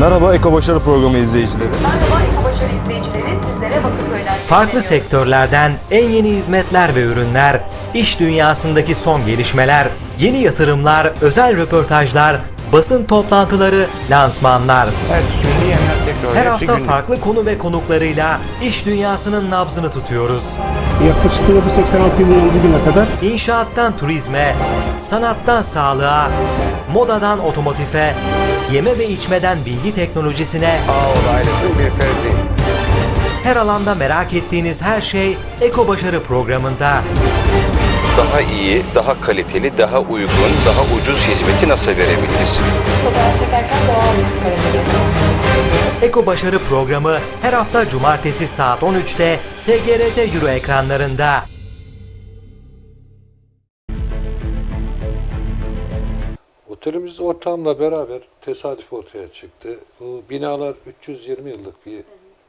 Merhaba Eko Başarı Programı izleyicileri. Merhaba Eko Başarı izleyicileri, sizlere Bakırköy'den Farklı sektörlerden en yeni hizmetler ve ürünler, iş dünyasındaki son gelişmeler, yeni yatırımlar, özel röportajlar, basın toplantıları, lansmanlar. Evet, Her hafta günlük. farklı konu ve konuklarıyla iş dünyasının nabzını tutuyoruz. Yaklaşık 1986 yılından bugüne kadar İnşaattan turizme, sanattan sağlığa, modadan otomotife, yeme ve içmeden bilgi teknolojisine, Ağol ailesinin bir ferdi. her alanda merak ettiğiniz her şey Eko Başarı programında. daha iyi, daha kaliteli, daha uygun, daha ucuz hizmeti nasıl verebiliriz? Fotoğraf çekerken doğal bir karakter. Eko Başarı programı her hafta cumartesi saat 13'te TGRT Euro ekranlarında. Otelimiz ortamla beraber tesadüf ortaya çıktı. Bu binalar 320 yıllık bir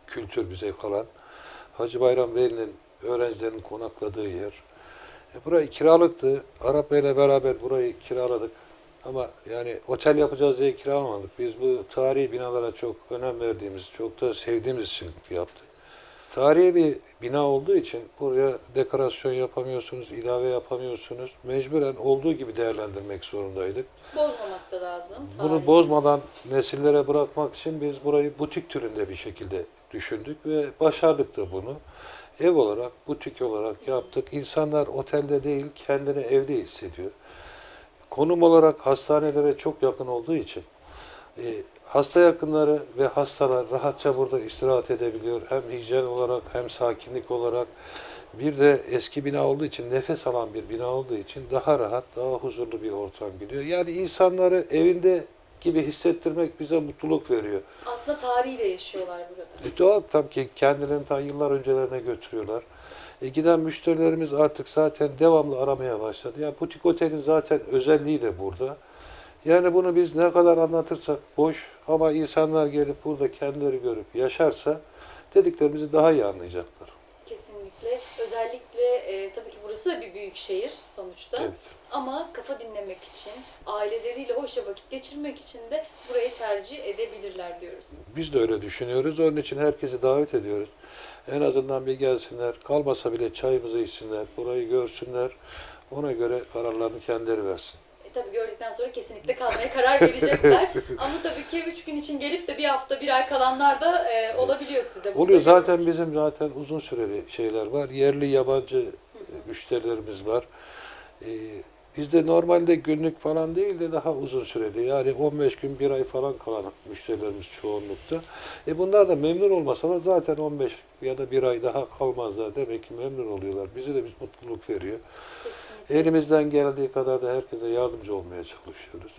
kültür bize kalan. Hacı Bayram Veli'nin öğrencilerin konakladığı yer. E, burayı kiralıktı. Arap Bey'le beraber burayı kiraladık. Ama yani otel yapacağız diye kiralamadık. Biz bu tarihi binalara çok önem verdiğimiz, çok da sevdiğimiz için yaptık. Tarihi bir bina olduğu için buraya dekorasyon yapamıyorsunuz, ilave yapamıyorsunuz. Mecburen olduğu gibi değerlendirmek zorundaydık. Bozmamak da lazım. Bunu bozmadan nesillere bırakmak için biz burayı butik türünde bir şekilde düşündük ve başardık da bunu. Ev olarak, butik olarak yaptık. İnsanlar otelde değil, kendini evde hissediyor. Konum olarak hastanelere çok yakın olduğu için e, hasta yakınları ve hastalar rahatça burada istirahat edebiliyor. Hem hijyen olarak hem sakinlik olarak. Bir de eski bina olduğu için, nefes alan bir bina olduğu için daha rahat, daha huzurlu bir ortam gidiyor. Yani insanları evinde gibi hissettirmek bize mutluluk veriyor. Aslında tarihiyle yaşıyorlar burada. E doğal tabii ki kendilerini ta yıllar öncelerine götürüyorlar. E giden müşterilerimiz artık zaten devamlı aramaya başladı. Yani butik otelin zaten özelliği de burada. Yani bunu biz ne kadar anlatırsak boş ama insanlar gelip burada kendileri görüp yaşarsa dediklerimizi daha iyi anlayacaklar. Kesinlikle. Özellikle e, tabii ki burası da bir büyük şehir sonuçta. Evet. Ama kafa dinlemek için, aileleriyle hoşça vakit geçirmek için de burayı tercih edebilirler diyoruz. Biz de öyle düşünüyoruz. Onun için herkesi davet ediyoruz. En azından bir gelsinler. Kalmasa bile çayımızı içsinler. Burayı görsünler. Ona göre kararlarını kendileri versin. E, tabii gördükten sonra kesinlikle kalmaya karar verecekler. Ama tabii ki üç gün için gelip de bir hafta, bir ay kalanlar da e, olabiliyor sizde. Oluyor zaten bizim zaten uzun süreli şeyler var. Yerli yabancı e, müşterilerimiz var. Ee, bizde normalde günlük falan değil de daha uzun süreli. Yani 15 gün, bir ay falan kalan müşterilerimiz çoğunlukta. E bunlar da memnun olmasalar zaten 15 ya da bir ay daha kalmazlar. Demek ki memnun oluyorlar. Bize de bir mutluluk veriyor. Kesinlikle. Elimizden geldiği kadar da herkese yardımcı olmaya çalışıyoruz.